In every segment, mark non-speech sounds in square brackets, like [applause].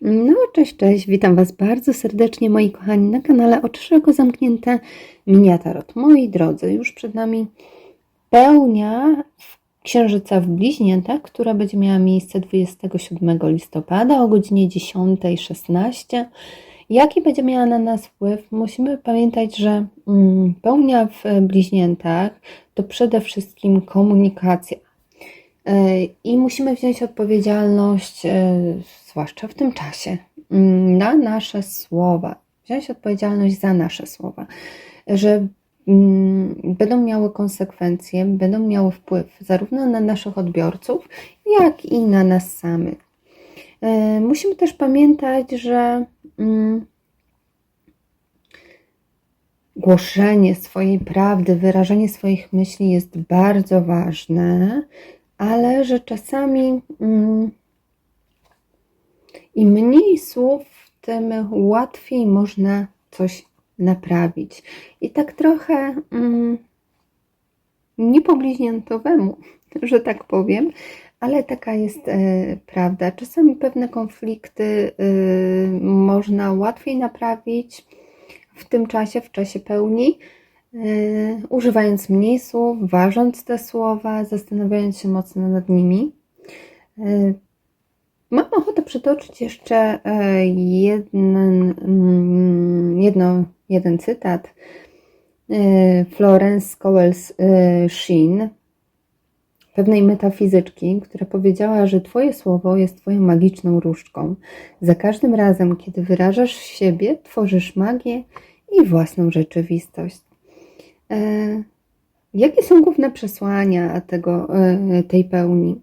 No, cześć, cześć, witam Was bardzo serdecznie, moi kochani, na kanale Oczy Szeroko Zamknięte Miniatarot. Moi drodzy, już przed nami pełnia Księżyca w Bliźniętach, która będzie miała miejsce 27 listopada o godzinie 10.16. Jaki będzie miała na nas wpływ? Musimy pamiętać, że mm, pełnia w Bliźniętach to przede wszystkim komunikacja. E, I musimy wziąć odpowiedzialność, e, zwłaszcza w tym czasie, mm, na nasze słowa. Wziąć odpowiedzialność za nasze słowa, że mm, będą miały konsekwencje, będą miały wpływ zarówno na naszych odbiorców, jak i na nas samych. E, musimy też pamiętać, że mm, głoszenie swojej prawdy, wyrażenie swoich myśli jest bardzo ważne, ale że czasami mm, im mniej słów, tym łatwiej można coś naprawić. I tak trochę mm, nie po bliźniętowemu, [laughs] że tak powiem, ale taka jest e, prawda. Czasami pewne konflikty y, można łatwiej naprawić w tym czasie, w czasie pełni, y, używając mniej słów, ważąc te słowa, zastanawiając się mocno nad nimi. Y, mam ochotę przytoczyć jeszcze e, jeden, mm, jedno, jeden cytat Florence Cowell Sheen, pewnej metafizyczki, która powiedziała, że Twoje słowo jest Twoją magiczną różdżką. Za każdym razem, kiedy wyrażasz siebie, tworzysz magię i własną rzeczywistość. E, jakie są główne przesłania tego, e, tej pełni?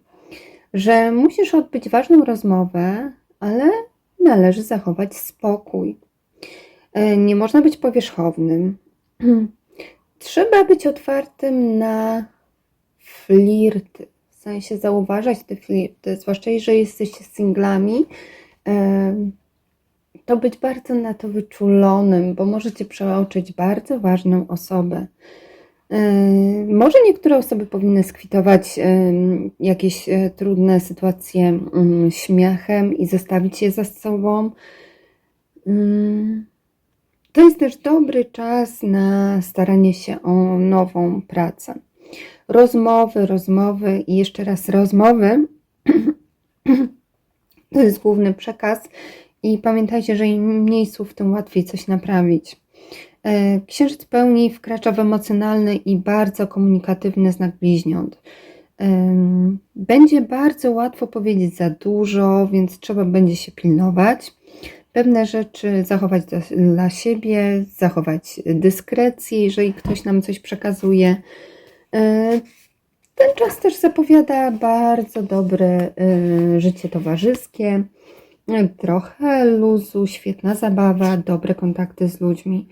Że musisz odbyć ważną rozmowę, ale należy zachować spokój. E, nie można być powierzchownym. [clears throat] Trzeba być otwartym na flirty, w sensie zauważać te flirty, zwłaszcza jeżeli jesteście singlami to być bardzo na to wyczulonym, bo możecie przeoczyć bardzo ważną osobę. Yy, może niektóre osoby powinny skwitować yy, jakieś yy, trudne sytuacje śmiechem i zostawić je za sobą. To jest też dobry czas na staranie się o nową pracę. Rozmowy, rozmowy i jeszcze raz rozmowy [clears throat] to jest główny przekaz i pamiętajcie, że im mniej słów, tym łatwiej coś naprawić. E, księżyc pełni wkracza w emocjonalny i bardzo komunikatywny znak bliźniąt. Będzie bardzo łatwo powiedzieć za dużo, więc trzeba będzie się pilnować. Pewne rzeczy zachować dla siebie, zachować dyskrecję, jeżeli ktoś nam coś przekazuje. E, ten czas też zapowiada bardzo dobre e, życie towarzyskie trochę luzu, świetna zabawa, dobre kontakty z ludźmi.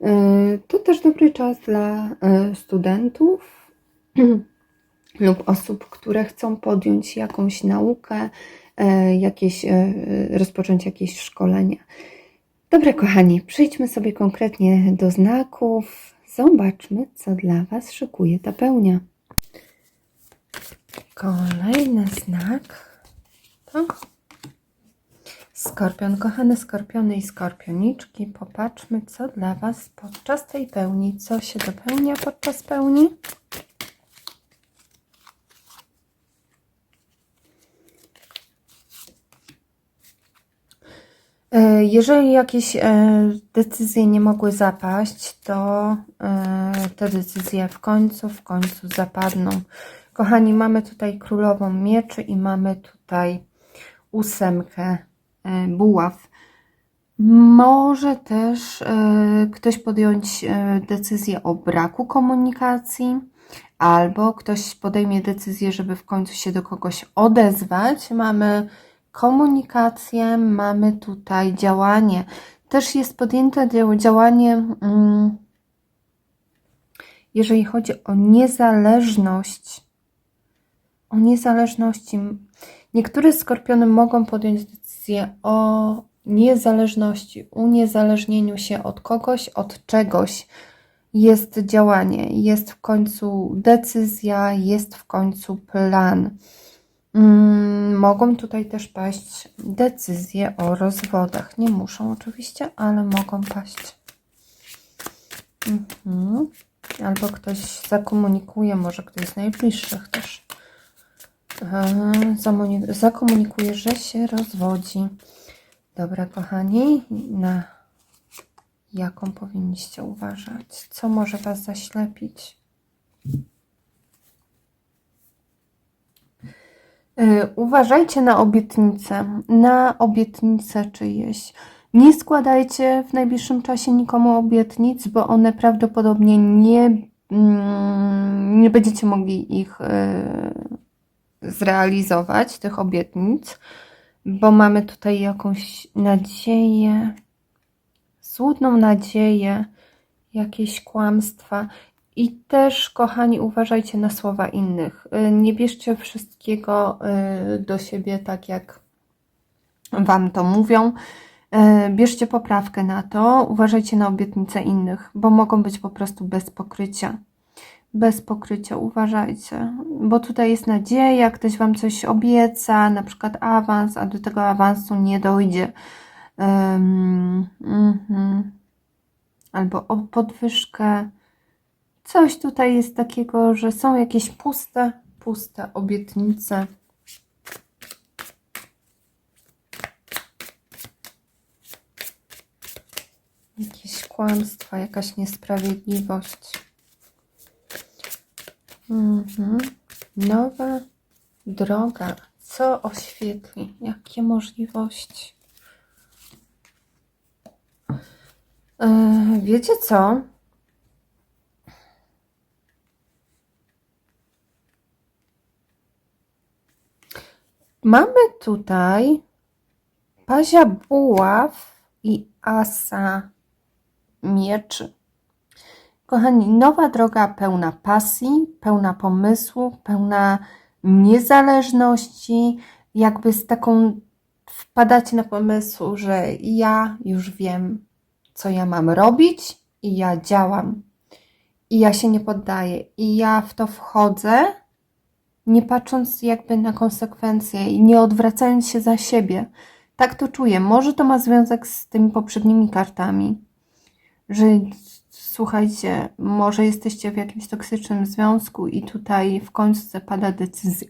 E, to też dobry czas dla e, studentów [clears throat] lub osób, które chcą podjąć jakąś naukę, e, jakieś, rozpocząć jakieś szkolenie. Dobra, kochani, przejdźmy sobie konkretnie do znaków. Zobaczmy, co dla Was szykuje ta pełnia. Kolejny znak to Skorpion, kochane skorpiony i skorpioniczki, popatrzmy, co dla Was podczas tej pełni, co się dopełnia podczas pełni. E, jeżeli jakieś e, decyzje nie mogły zapaść, to e, te decyzje w końcu, w końcu zapadną. Kochani, mamy tutaj królową mieczy i mamy tutaj ósemkę buław. Może też e, ktoś podjąć e, decyzję o braku komunikacji, albo ktoś podejmie decyzję, żeby w końcu się do kogoś odezwać. Mamy komunikację, mamy tutaj działanie. Też jest podjęte działanie, mm, jeżeli chodzi o niezależność. O niezależności. Niektóre skorpiony mogą podjąć decyzję o niezależności, uniezależnieniu się od kogoś, od czegoś. Jest działanie, jest w końcu decyzja, jest w końcu plan. Mm, mogą tutaj też paść decyzje o rozwodach. Nie muszą oczywiście, ale mogą paść. Mhm. Albo ktoś zakomunikuje, może ktoś z najbliższych też zakomunikuje, że się rozwodzi. Dobra, kochani, na jaką powinniście uważać? Co może Was zaślepić? Y, Uważajcie na obietnice, na obietnice czyjeś. Nie składajcie w najbliższym czasie nikomu obietnic, bo one prawdopodobnie nie, mm, nie będziecie mogli ich y, zrealizować, tych obietnic, bo mamy tutaj jakąś nadzieję, złudną nadzieję, jakieś kłamstwa. I też, kochani, uważajcie na słowa innych. Y, Nie bierzcie wszystkiego y, do siebie tak, jak Wam to mówią. Y, Bierzcie poprawkę na to. Uważajcie na obietnice innych, bo mogą być po prostu bez pokrycia. Bez pokrycia, uważajcie, bo tutaj jest nadzieja, ktoś Wam coś obieca, na przykład awans, a do tego awansu nie dojdzie. Ym, mhm. Albo o podwyżkę. Coś tutaj jest takiego, że są jakieś puste, puste obietnice. Jakieś kłamstwa, jakaś niesprawiedliwość. Mhm. Nowa droga. Co oświetli? Jakie możliwości? Yy, Wiecie co? Mamy tutaj pazia buław i asa mieczy. Kochani, nowa droga pełna pasji, pełna pomysłu, pełna niezależności, jakby z taką wpadacie na pomysł, że ja już wiem, co ja mam robić i ja działam. I ja się nie poddaję. I ja w to wchodzę, nie patrząc jakby na konsekwencje i nie odwracając się za siebie. Tak to czuję. Może to ma związek z tymi poprzednimi kartami, że słuchajcie, może jesteście w jakimś toksycznym związku i tutaj w końcu zapada decyzja,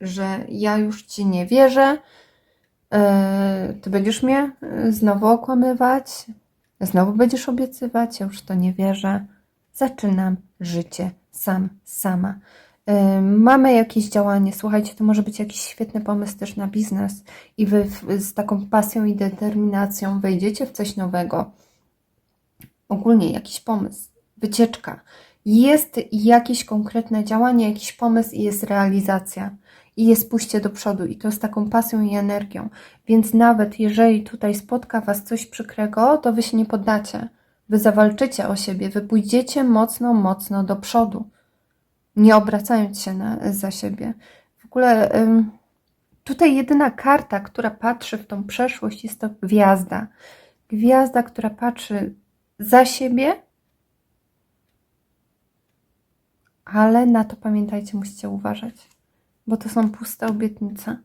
że ja już ci nie wierzę, yy, ty będziesz mnie yy, znowu okłamywać, znowu będziesz obiecywać, ja już to nie wierzę. Zaczynam życie sam, sama. Yy, Mamy jakieś działanie, słuchajcie, to może być jakiś świetny pomysł też na biznes i wy z taką pasją i determinacją wejdziecie w coś nowego. Ogólnie jakiś pomysł, wycieczka. Jest jakieś konkretne działanie, jakiś pomysł i jest realizacja. I jest pójście do przodu i to z taką pasją i energią. Więc nawet jeżeli tutaj spotka Was coś przykrego, to Wy się nie poddacie. Wy zawalczycie o siebie, Wy pójdziecie mocno, mocno do przodu nie obracając się na, za siebie. W ogóle tutaj jedyna karta, która patrzy w tą przeszłość, jest to gwiazda. Gwiazda, która patrzy za siebie, ale na to pamiętajcie, musicie uważać, bo to są puste obietnice.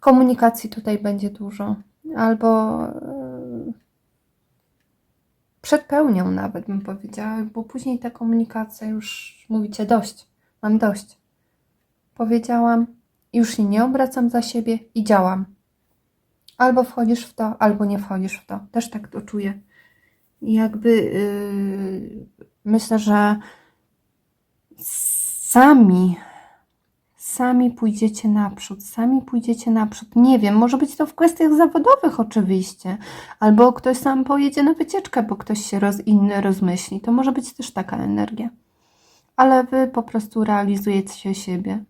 Komunikacji tutaj będzie dużo, albo yy, przed pełnią nawet bym powiedziała, bo później ta komunikacja już mówicie dość, mam dość. Powiedziałam, już się nie obracam za siebie i działam. Albo wchodzisz w to, albo nie wchodzisz w to. Też tak to czuję. Jakby yy, myślę, że sami, sami pójdziecie naprzód, sami pójdziecie naprzód. Nie wiem, może być to w kwestiach zawodowych oczywiście, albo ktoś sam pojedzie na wycieczkę, bo ktoś się roz, inny rozmyśli. To może być też taka energia. Ale wy po prostu realizujecie siebie.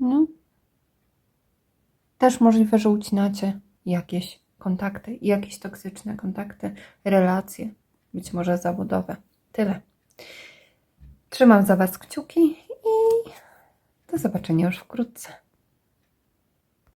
No. Też możliwe, że ucinacie jakieś kontakty, jakieś toksyczne kontakty, relacje, być może zawodowe. Tyle. Trzymam za Was kciuki i do zobaczenia już wkrótce.